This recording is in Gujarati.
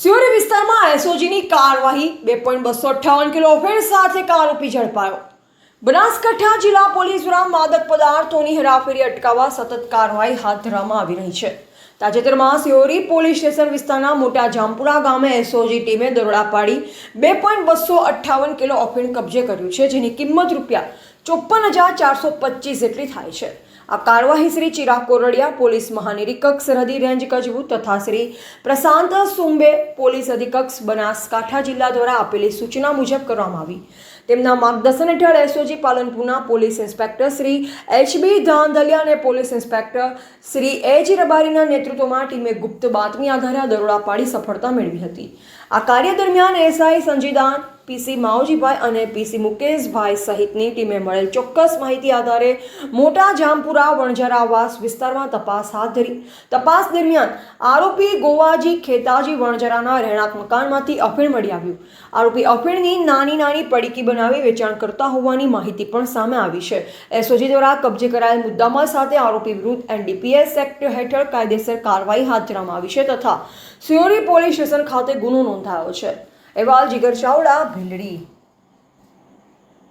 સિયોરી વિસ્તારમાં એસઓજીની કાર્યવાહી બે પોઈન્ટ બસો અઠ્ઠાવન કિલો ઓફેર સાથે કારોપી ઝડપાયો. બનાસકાંઠા જિલ્લા પોલીસ દ્વારા માદક પદાર્થોની હેરાફેરી અટકાવવા સતત કાર્યવાહી હાથ ધરવામાં આવી રહી છે. તાજેતરમાં સિયોરી પોલીસ સ્ટેશન વિસ્તારના મોટા જામપુરા ગામે એસઓજી ટીમે દરોડા પાડી બે પોઈન્ટ બસો અઠ્ઠાવન કિલો અફીણ કબજે કર્યું છે, જેની કિંમત રૂપિયા ચોપન હજાર ચારસો પચીસ જેટલી થાય છે. આ કાર્યવાહી શ્રી ચિરાગ કોરડિયા, પોલીસ મહાનિરીક્ષક સરહદી રેન્જ કચબુ તથા શ્રી પ્રશાંત સુંબે, પોલીસ અધિકક્ષ બનાસકાંઠા જિલ્લા દ્વારા આપેલી સૂચના મુજબ કરવામાં આવી. તેમના માર્ગદર્શન હેઠળ SOG પાલનપુરના police inspector Shri HB Dhandhaliya અને પોલીસ ઇન્સ્પેક્ટર શ્રી એચ રબારીના નેતૃત્વમાં ટીમે ગુપ્ત બાતમી આધારે દરોડા પાડી સફળતા મેળવી હતી. આ કાર્ય દરમિયાન એસઆઈ સંજીદાન પીસી માવજીભાઈ અને પીસી મુકેશભાઈ સહિતની ટીમે મળેલ ચોક્કસ માહિતી આધારે મોટા જામપુરા વણજરાવાસ વિસ્તારમાં તપાસ હાથ ધરી. તપાસ દરમિયાન આરોપી ગોવાજી ખેતાજી વણજરાના રહેણાંક મકાનમાંથી અફીણ મળી આવ્યું. આરોપી અફીણની નાની નાની પડીકી બનાવી વેચાણ કરતા હોવાની માહિતી પણ સામે આવી છે. એસઓજી દ્વારા કબજે કરાયેલ મુદ્દામાલ સાથે આરોપી વિરુદ્ધ એનડીપીએસ એક્ટ હેઠળ કાયદેસર કાર્યવાહી હાથ ધરવામાં આવી છે તથા સિયોરી પોલીસ સ્ટેશન ખાતે ગુનો નોંધાયો છે. અહેવાલ જીગર ચાવડા ભીંડડી.